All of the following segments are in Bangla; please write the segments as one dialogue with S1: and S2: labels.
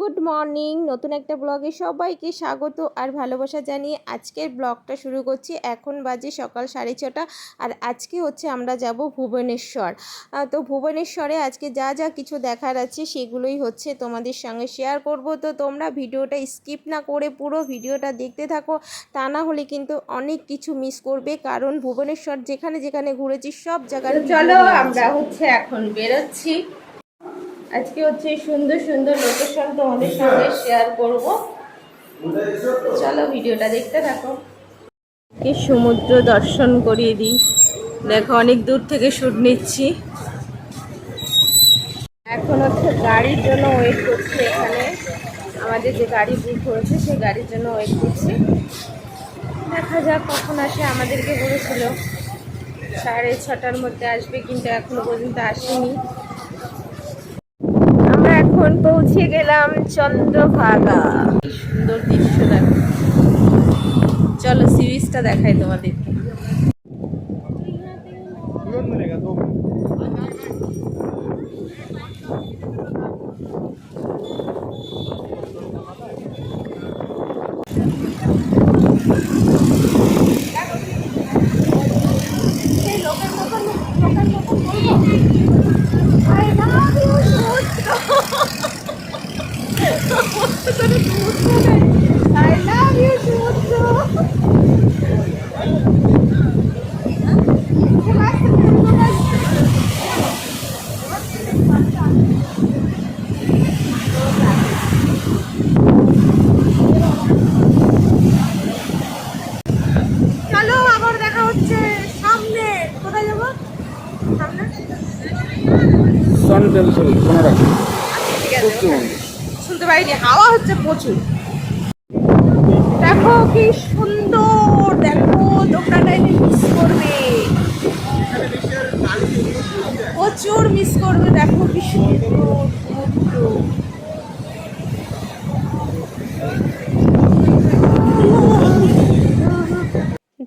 S1: Good morning. নতুন একটা ব্লগে সবাইকে স্বাগত আর ভালোবাসা জানিয়ে আজকের ব্লগটা শুরু করছি। এখন বাজে সকাল সাড়ে ছটা আর আজকে হচ্ছে আমরা যাব ভুবনেশ্বর। তো ভুবনেশ্বরে আজকে যা যা কিছু দেখার আছে সেগুলোই হচ্ছে তোমাদের সঙ্গে শেয়ার করব। তো তোমরা ভিডিওটা স্কিপ না করে পুরো ভিডিওটা দেখতে থাকো। তা না হলে কিন্তু অনেক কিছু মিস করবে। কারণ ভুবনেশ্বর যেখানে যেখানে ঘুরেছি সব জায়গায় চলো আমরা হচ্ছে এখন বেরোচ্ছি। আজকে হচ্ছে সুন্দর সুন্দর লোকেশন তোমাদের সঙ্গে শেয়ার করব। চলো ভিডিওটা দেখতে থাকো। কি সমুদ্র দর্শন করিয়ে দিই। দেখো, অনেক দূর থেকে শুট নিচ্ছি। এখন হচ্ছে গাড়ির জন্য ওয়েট করছি এখানে। আমাদের যে গাড়ি বুক হয়েছে, সেই গাড়ির জন্য ওয়েট করছি। দেখা যাক কখন আসে, আমাদেরকে বলেছিল। সাড়ে ছটার মধ্যে আসবে, কিন্তু এখনও পর্যন্ত আসেনি। এখন পৌঁছে গেলাম চন্দ্রভাগা। সুন্দর দৃশ্য দেখো। চলো সিরিজটা দেখাই তোমাদেরকে। শুনতে পাইনি হাওয়া হচ্ছে প্রচুর।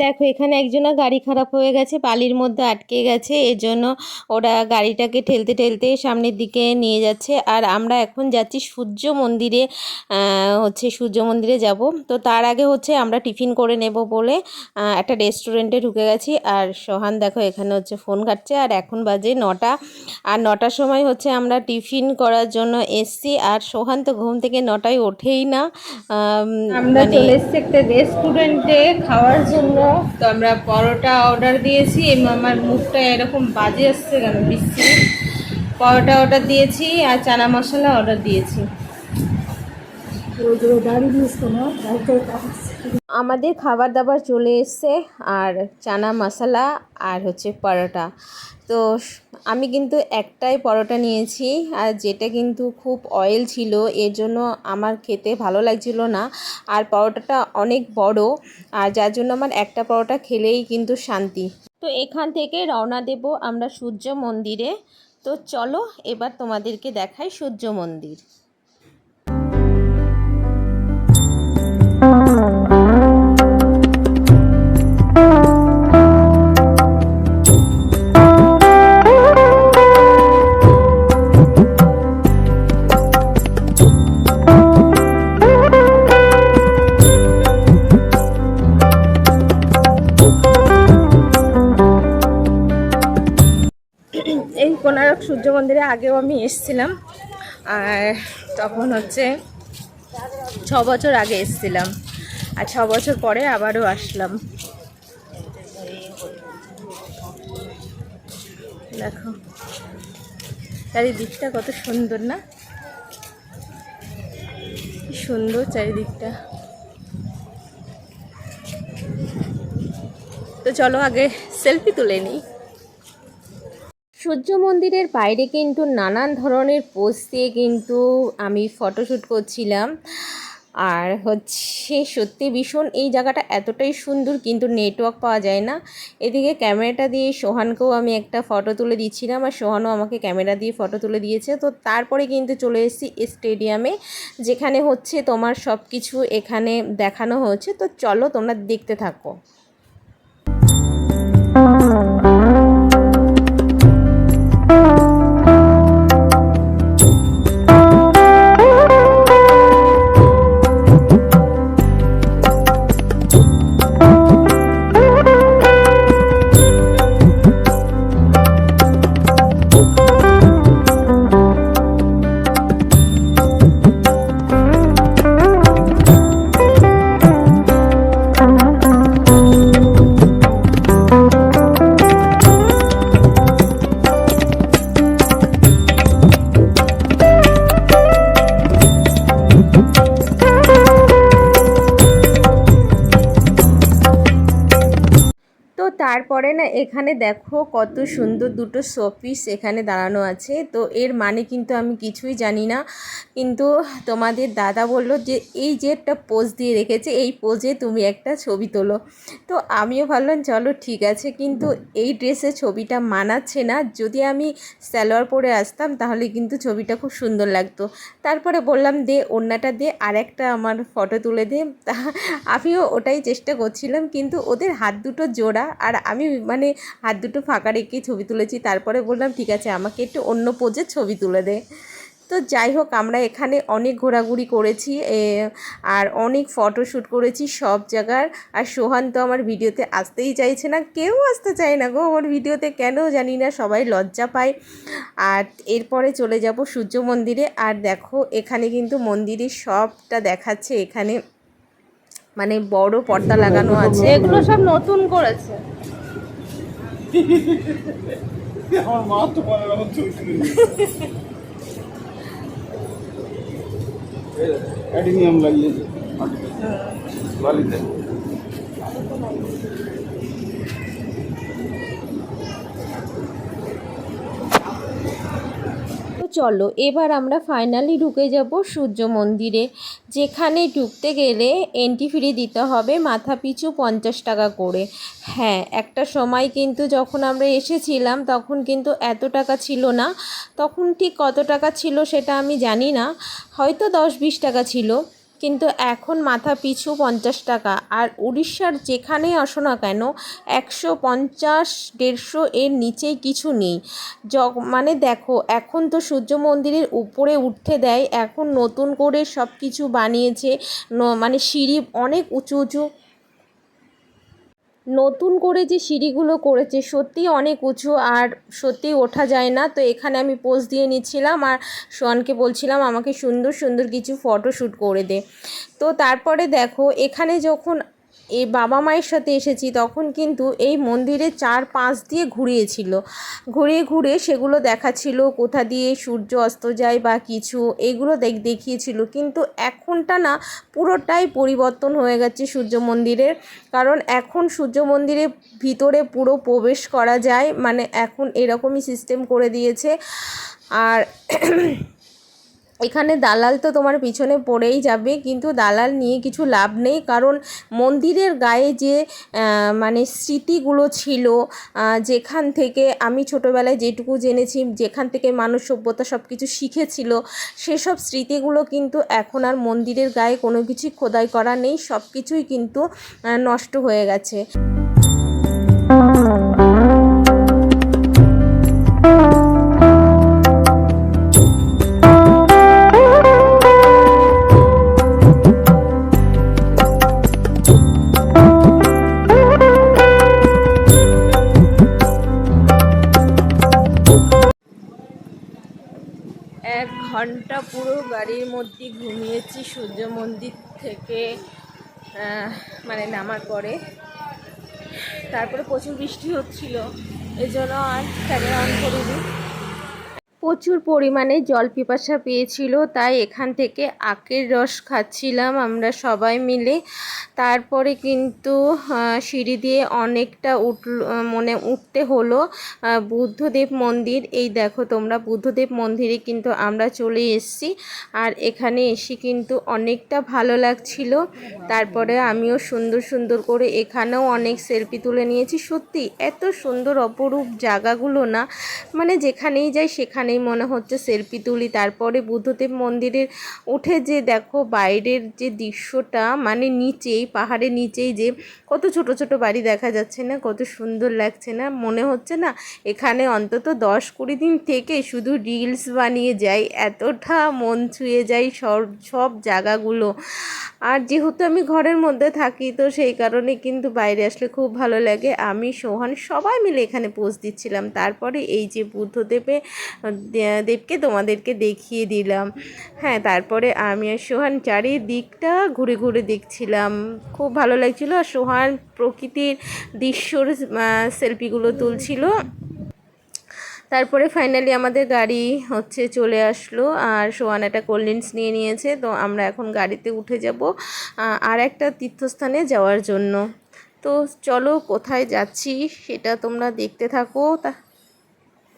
S1: দেখো এখানে একজনের গাড়ি খারাপ হয়ে গেছে বালির মধ্যে আটকে গেছে এর জন্য ওরা গাড়িটাকে ঠেলতে ঠেলতে সামনের দিকে নিয়ে যাচ্ছে। আর আমরা এখন যাচ্ছি সূর্য মন্দিরে হচ্ছে সূর্য মন্দিরে যাব। তো তার আগে হচ্ছে আমরা টিফিন করে নেব বলে একটা রেস্টুরেন্টে ঢুকে গেছি। আর সোহান দেখো এখানে হচ্ছে ফোন কাটছে। আর এখন বাজে নটা। আর নটার সময় হচ্ছে আমরা টিফিন করার জন্য এসছি। আর সোহান তো ঘুম থেকে নটায় ওঠেই না। আমরা চলে এসেছি একটা রেস্টুরেন্টে খাওয়ার জন্য। তো আমরা পরোটা অর্ডার দিয়েছি। আমার মুখটা এরকম বাজে আসছে কেন? বিশ্রী পরোটা অর্ডার দিয়েছি আর চানা মশলা অর্ডার দিয়েছি। আমাদের খাবার দাবার চলে এসছে আর চানা মশলা আর হচ্ছে পরোটা। তো আমি কিন্তু একটাই পরোটা নিয়েছি আর যেটা কিন্তু খুব অয়েল ছিল, এর জন্য আমার খেতে ভালো লাগছিল না। আর পরোটাটা অনেক বড়, আর যার জন্য আমার একটা পরোটা খেলেই কিন্তু শান্তি। তো এখান থেকে রওনা দেব আমরা সূর্য মন্দিরে। তো চলো এবার তোমাদেরকে দেখাই সূর্য মন্দির। মন্দিরে আগেও আমি এসেছিলাম। আর তখন হচ্ছে ছ বছর আগে এসেছিলাম। আর ছ বছর পরে আবারও আসলাম। দেখো, চারিদিকটা কত সুন্দর না? সুন্দর চারিদিকটা। তো চলো আগে সেলফি তুলে নিই। সূর্য মন্দিরের বাইরে কিন্তু নানান ধরনের পোজ দিয়ে কিন্তু আমি ফটোশ্যুট করছিলাম। আর হচ্ছে সত্যি ভীষণ এই জায়গাটা এতটাই সুন্দর কিন্তু নেটওয়ার্ক পাওয়া যায় না। এদিকে ক্যামেরাটা দিয়ে সোহানকেও আমি একটা ফটো তুলে দিচ্ছিলাম আর সোহানও আমাকে ক্যামেরা দিয়ে ফটো তুলে দিয়েছে। তো তারপরে কিন্তু চলে এসেছি স্টেডিয়ামে যেখানে হচ্ছে তোমার সব কিছু এখানে দেখানো হচ্ছে। তো চলো তোমরা দেখতে থাকো। এখানে দেখো কত সুন্দর দুটো শোপিস এখানে দাঁড়ানো আছে। তো এর মানে কিন্তু আমি কিছুই জানি না। কিন্তু তোমাদের দাদা বলল যে, এই যে একটা পোজ দিয়ে রেখেছে, এই পোজে তুমি একটা ছবি তোলো। তো আমিও ভাবলাম, চলো ঠিক আছে। কিন্তু এই ড্রেসে ছবিটা মানাচ্ছে না। যদি আমি স্যালোয়ার পরে আসতাম, তাহলে কিন্তু ছবিটা খুব সুন্দর লাগতো। তারপরে বললাম, দে, ওড়নাটা দে আর একটা আমার ফটো তুলে দে। আমিও ওটাই চেষ্টা করছিলাম। কিন্তু ওদের হাত দুটো জোড়া, আর আমি মানে হাত দুটো ফাঁকা রেখে ছবি তুলেছি তারপরে বললাম ঠিক আছে আমাকে একটু অন্য পোজের ছবি তুলে দে। তো যাই হোক আমরা এখানে অনেক ঘোরাঘুরি করেছি আর অনেক ফটোশ্যুট করেছি সব জায়গার। আর সোহান তো আমার ভিডিওতে আসতেই চাইছে না কেউ আসতে চায় না গো আমার ভিডিওতে কেন জানি না সবাই লজ্জা পায়। আর এরপরে চলে যাব সূর্য মন্দিরে আর দেখো এখানে কিন্তু মন্দিরের সবটা দেখাচ্ছে এখানে মানে বড় পর্দা লাগানো আছে।
S2: এগুলো সব নতুন করেছে।
S3: আমার মা তো অ্যাডিনিয়াম লাগিয়েছে বালিতে
S1: চলো, এবার আমরা ফাইনালি ঢুকে যাব সূর্য মন্দিরে। যেখানে ঢুকতে গেলে এন্ট্রি ফি দিতে হবে মাথা পিছু পঞ্চাশ টাকা করে। হ্যাঁ একটা সময় কিন্তু যখন আমরা এসেছিলাম তখন কিন্তু এত টাকা ছিল না। তখন ঠিক কত টাকা ছিল সেটা আমি জানি না। হয়তো দশ বিশ টাকা ছিল। কিন্তু এখন মাথা পিছু পঞ্চাশ টাকা। আর উড়িষ্যার যেখানেই আসো না কেন, একশো পঞ্চাশ, দেড়শো এর নিচে কিছু নেই। জগ মানে দেখো, এখন তো সূর্য মন্দিরের উপরে উঠতে দেয়, এখন নতুন করে সব কিছু বানিয়েছে মানে সিঁড়ি অনেক উঁচু উঁচু নতুন করে যে সিঁড়িগুলো করেছে, সত্যি অনেক উঁচু আর সত্যি ওঠা যায় না। তো এখানে আমি পোস্ট দিয়ে নিচ্ছিলাম আর সোয়ানকে বলছিলাম, আমাকে সুন্দর সুন্দর কিছু ফটো শ্যুট করে দে। তো তারপরে দেখো, এখানে যখন এই বাবা মায়ের সাথে এসেছি, তখন কিন্তু এই মন্দিরে চার পাঁচ দিয়ে ঘুরিয়েছিল। ঘুরিয়ে ঘুরে সেগুলো দেখাচ্ছিল, কোথা দিয়ে সূর্য অস্ত যায় বা কিছু, এগুলো দেখ দেখিয়েছিল। কিন্তু এখনটা না, পুরোটাই পরিবর্তন হয়ে গেছে সূর্য মন্দিরের। কারণ এখন সূর্য মন্দিরের ভিতরে পুরো প্রবেশ করা যায় মানে এখন এরকমই সিস্টেম করে দিয়েছে। আর এখানে দালাল তো তোমার পিছনে পড়েই যাবে, কিন্তু দালাল নিয়ে কিছু লাভ নেই, কারণ মন্দিরের গায়ে যে মানে স্মৃতিগুলো ছিল যেখান থেকে আমি ছোটোবেলায় যেটুকু জেনেছি, যেখান থেকে মানুষ সভ্যতা সব কিছু শিখেছিল, সেসব স্মৃতিগুলো কিন্তু এখন আর মন্দিরের গায়ে কোনো কিছুই খোদাই করা নেই সব কিছুই কিন্তু নষ্ট হয়ে গেছে। এক ঘণ্টা পুরো গাড়ির মধ্যে ঘুমিয়েছি, সূর্য মন্দির থেকে মানে নামার পরে। তারপরে প্রচুর বৃষ্টি হচ্ছিল, এজন্য আর ক্যামেরা অন করিনি। প্রচুর পরিমাণে জল পিপাসা পেয়েছিল, তাই এখান থেকে আখের রস খাচ্ছিলাম আমরা সবাই মিলে। তারপরে কিন্তু সিঁড়ি দিয়ে অনেকটা উঠল, মনে উঠতে হলো বুদ্ধদেব মন্দির। এই দেখো তোমরা, বুদ্ধদেব মন্দিরে কিন্তু আমরা চলে এসেছি। আর এখানে এসে কিন্তু অনেকটা ভালো লাগছিল। তারপরে আমিও সুন্দর সুন্দর করে এখানেও অনেক সেলফি তুলে নিয়েছি। সত্যি, এত সুন্দর অপরূপ জায়গাগুলো না মানে যেখানেই যাই সেখানেই মনে হচ্ছে সেলফি তুলি। তারপরে বুদ্ধদেব মন্দিরের উঠে যে দেখো বাইরের যে দৃশ্যটা মানে নিচেই, পাহাড়ের নিচেই যে কত ছোট ছোট বাড়ি দেখা যাচ্ছে না, কত সুন্দর লাগছে না, মনে হচ্ছে না এখানে অন্তত দশ কুড়ি দিন থেকে শুধু রিলস বানিয়ে যাই, এতটা মন ছুঁয়ে যায় সব সব জায়গাগুলো। আর যেহেতু আমি ঘরের মধ্যে থাকি, তো সেই কারণে কিন্তু বাইরে আসলে খুব ভালো লাগে। আমি, সোহান সবাই মিলে এখানে পোজ দিচ্ছিলাম। তারপরে এই যে বুদ্ধদেবে দেবকে তোমাদেরকে দেখিয়ে দিলাম। হ্যাঁ তারপরে আমি আর সোহান চারিদিকটা ঘুরে ঘুরে দেখছিলাম। খুব ভালো লাগছিল। আর সোহান প্রকৃতির দৃশ্যর সেলফিগুলো তুলছিল। তারপরে ফাইনালি আমাদের গাড়ি হচ্ছে চলে আসলো, আর সোয়ান একটা কোল্ড ড্রিঙ্কস নিয়ে নিয়েছে, তো আমরা এখন গাড়িতে উঠে যাব আর একটা তীর্থস্থানে যাওয়ার জন্য। তো চলো কোথায় যাচ্ছি সেটা তোমরা দেখতে থাকো, তা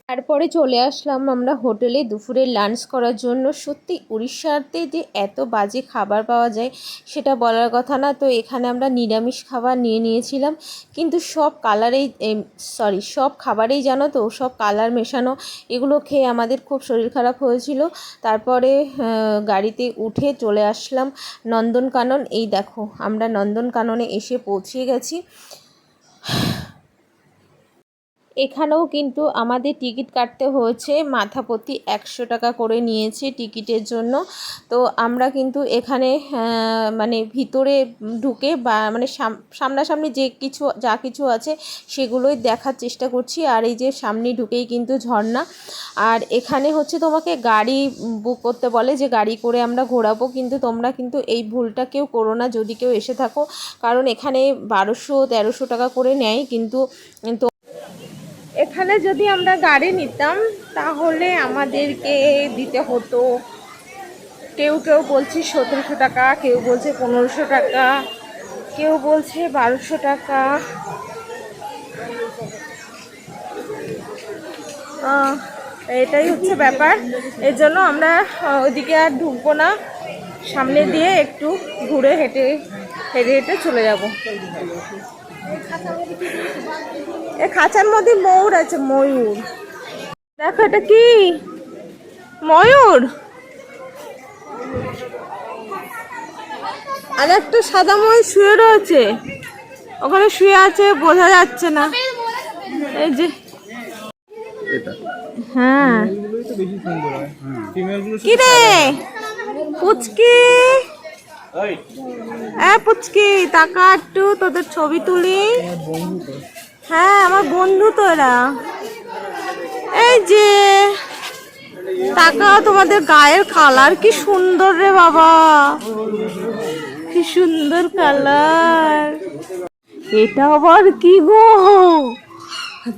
S1: তারপরে চলে আসলাম আমরা হোটেলে দুপুরে লাঞ্চ করার জন্য। সত্যি উড়িষ্যাতে যে এত বাজে খাবার পাওয়া যায় সেটা বলার কথা না। তো এখানে আমরা নিরামিষ খাবার নিয়ে নিয়েছিলাম। কিন্তু সব কালারেই সরি সব খাবারেই জানো তো, সব কালার মেশানো, এগুলো খেয়ে আমাদের খুব শরীর খারাপ হয়েছিল। তারপরে গাড়িতে উঠে চলে আসলাম নন্দনকানন। এই দেখো, আমরা নন্দনকাননে এসে পৌঁছে গেছি। এখানেও কিন্তু আমাদের টিকিট কাটতে হয়েছে। মাথা প্রতি একশো টাকা করে নিয়েছে টিকিটের জন্য। তো আমরা কিন্তু এখানে মানে ভিতরে ঢুকে বা মানে সাম- সামনাসামনি যে কিছু, যা কিছু আছে সেগুলোই দেখার চেষ্টা করছি। আর এই যে সামনে ঢুকেই কিন্তু ঝর্ণা। আর এখানে হচ্ছে তোমাকে গাড়ি বুক করতে বলে যে গাড়ি করে আমরা ঘোরাবো। কিন্তু তোমরা কিন্তু এই ভুলটা কেউ করো না। যদি কেউ এসে থাকো, কারণ এখানে বারোশো তেরোশো টাকা করে নেয়। কিন্তু এখানে যদি আমরা গাড়ি নিতাম, তাহলে আমাদেরকে দিতে হতো। কেউ কেউ বলছে সতেরোশো টাকা, কেউ বলছে পনেরোশো টাকা, কেউ বলছে বারোশো টাকা। এটাই হচ্ছে ব্যাপার। এর জন্য আমরা ওইদিকে আর ঢুকবো না। সামনে দিয়ে একটু ঘুরে হেঁটে হেঁটে হেঁটে চলে যাব। এ খাঁচার মধ্যে ময়ূর আছে ময়ূর। দেখো এটা কি? ময়ূর? আর একটা সাদা ময়ূর শুয়ে রয়েছে। ওখানে শুয়ে আছে বোঝা যাচ্ছে না। এই যে হ্যাঁ।
S3: হয়।
S1: কি রে পুচকি? এ পুচকি টাকা একটু তোদের ছবি তুলি। হ্যাঁ আমার বন্ধু তো এরা এই যে টাকা তোমাদের গায়ের কালার কি সুন্দর রে বাবা। কি সুন্দর কালার এটা আবার কি গো?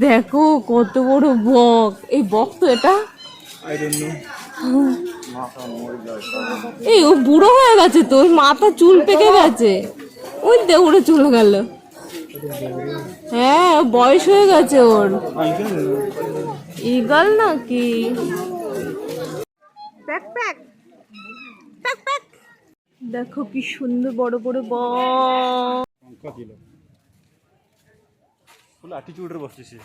S1: দেখো কত বড় বক। এই বক তো এটা? এই ও বুড়ো হয়ে গেছে তো মাথা চুল পেকে গেছে। ওই দে উড়ে চলে গেল। হ্যাঁ বয়স হয়ে গেছে ওর। ইগল নাকি? Pack pack. Pack pack. দেখো কি সুন্দর বড় বড়
S3: ফুল অ্যাটিটিউডের বসতেছে।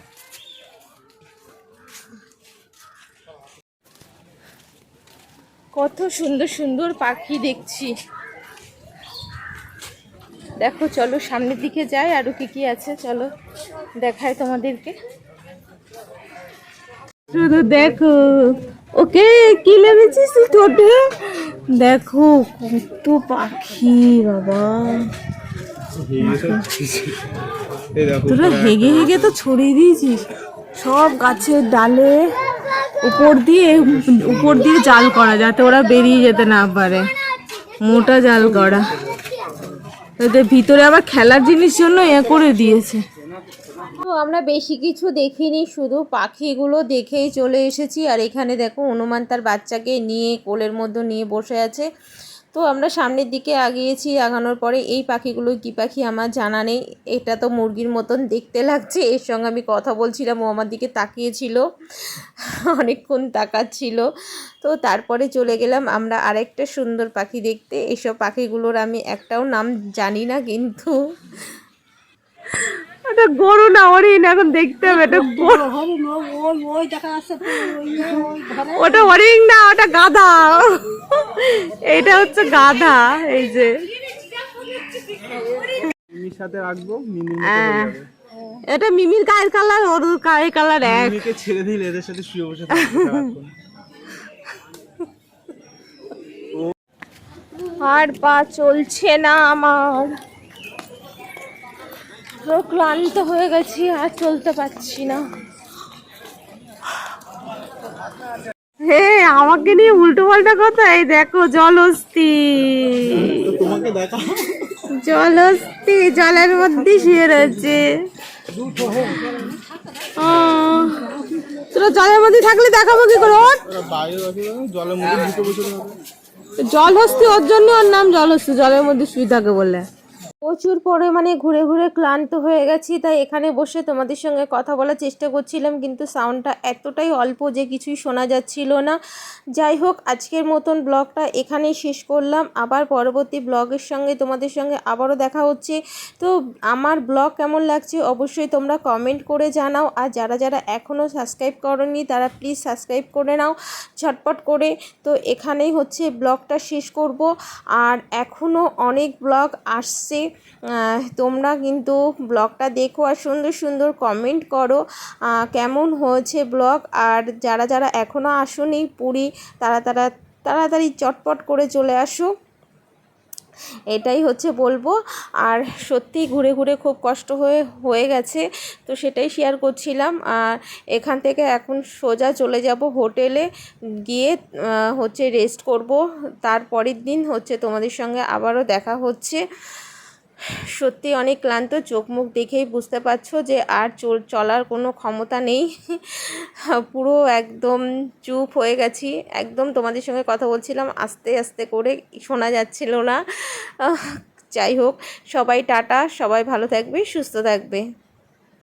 S1: কত সুন্দর সুন্দর পাখি দেখছি। দেখো, চলো সামনের দিকে যাই, আরও কি কি আছে, চলো দেখায় তোমাদেরকে। শুধু দেখো, ওকে কি লেগেছিস ঠোঁটে? দেখো, কত পাখি, বাবা। তোরা হেগে হেগে তো ছড়িয়ে দিয়েছিস। সব গাছের ডালে উপর দিয়ে উপর দিয়ে জাল করা যাতে ওরা বেরিয়ে যেতে না পারে। মোটা জাল করা। এদের ভিতরে আবার খেলার জিনিস জন্য এ করে দিয়েছে। তো আমরা বেশি কিছু দেখিনি, শুধু পাখিগুলো দেখেই চলে এসেছি। আর এখানে দেখো, হনুমান তার বাচ্চাকে নিয়ে কোলের মধ্যে নিয়ে বসে আছে। তো আমরা সামনের দিকে আগিয়েছি, আগানোর পরে এই পাখিগুলো, কী পাখি আমার জানা নেই। এটা তো মুরগির মতন দেখতে লাগছে। এর সঙ্গে আমি কথা বলছিলাম, ও আমার দিকে তাকিয়েছিল, অনেকক্ষণ তাকাচ্ছিল। তো তারপরে চলে গেলাম আমরা আরেকটা সুন্দর পাখি দেখতে। এসব পাখিগুলোর আমি একটাও নাম জানি না কিন্তু এটা গরু না হরিণ এখন দেখতে হবে এটা ওটা হরিণ না ওটা গাধা। এটা হচ্ছে গাধা এই যে।
S3: সাথে রাখব
S1: হ্যাঁ। এটা মিমির গায়ের কালার ওর গায়ের কালার এক?
S3: মিমিকে ছেড়ে দিলে এদের সাথে শুয়ে বসে
S1: আর পা চলছে না আমার। পুরো ক্লান্ত হয়ে গেছি আর চলতে পারছি না। হ্যাঁ আমাকে নিয়ে উল্টো পাল্টা কথা? এই দেখো জলস্তি
S3: তো তোমাকে দেখা।
S1: জলস্তি জলের মধ্যে শুয়ে রয়েছে। তোরা জলের মধ্যে থাকলে দেখাবো কি করে? ওর
S3: থাকে।
S1: জলহস্তি ওর জন্য ওর নাম জলহস্তি জলের মধ্যে শুয়ে থাকে বলে। প্রচুর পরিমাণে ঘুরে ঘুরে ক্লান্ত হয়ে গেছি, তাই এখানে বসে তোমাদের সঙ্গে কথা বলার চেষ্টা করছিলাম, কিন্তু সাউন্ডটা এতটাই অল্প যে কিছুই শোনা যাচ্ছিল না। যাই হোক, আজকের মতন ব্লগটা এখানেই শেষ করলাম, আবার পরবর্তী ব্লগের সঙ্গে তোমাদের সঙ্গে আবারও দেখা হচ্ছে। তো আমার ব্লগ কেমন লাগছে অবশ্যই তোমরা কমেন্ট করে জানাও, আর যারা যারা এখনও সাবস্ক্রাইব করনি, তারা প্লিজ সাবস্ক্রাইব করে নাও, ঝটপট করে। তো এখানেই হচ্ছে ব্লগটা শেষ করব, আর এখনও অনেক ব্লগ আসছে। তোমরা কিন্তু ব্লগটা দেখো আর সুন্দর সুন্দর কমেন্ট করো কেমন হয়েছে ব্লগ? আর যারা যারা এখনও আসোনি, পুরী, তারা তারা তাড়াতাড়ি চটপট করে চলে আসো। এটাই হচ্ছে বলব। আর সত্যি ঘুরে ঘুরে খুব কষ্ট হয়ে হয়ে গেছে, তো সেটাই শেয়ার করছিলাম। আর এখান থেকে এখন সোজা চলে যাব হোটেলে গিয়ে হচ্ছে রেস্ট করব। তারপরের দিন হচ্ছে তোমাদের সঙ্গে আবারও দেখা হচ্ছে। সত্যি অনেক ক্লান্ত চোখ মুখ দেখেই বুঝতে পারছ যে আর চল, চলার কোনো ক্ষমতা নেই। পুরো একদম চুপ হয়ে গেছি। একদম তোমাদের সঙ্গে কথা বলছিলাম, আস্তে আস্তে করে শোনা যাচ্ছিল না। যাই হোক, সবাই টাটা, সবাই ভালো থাকবে, সুস্থ থাকবে।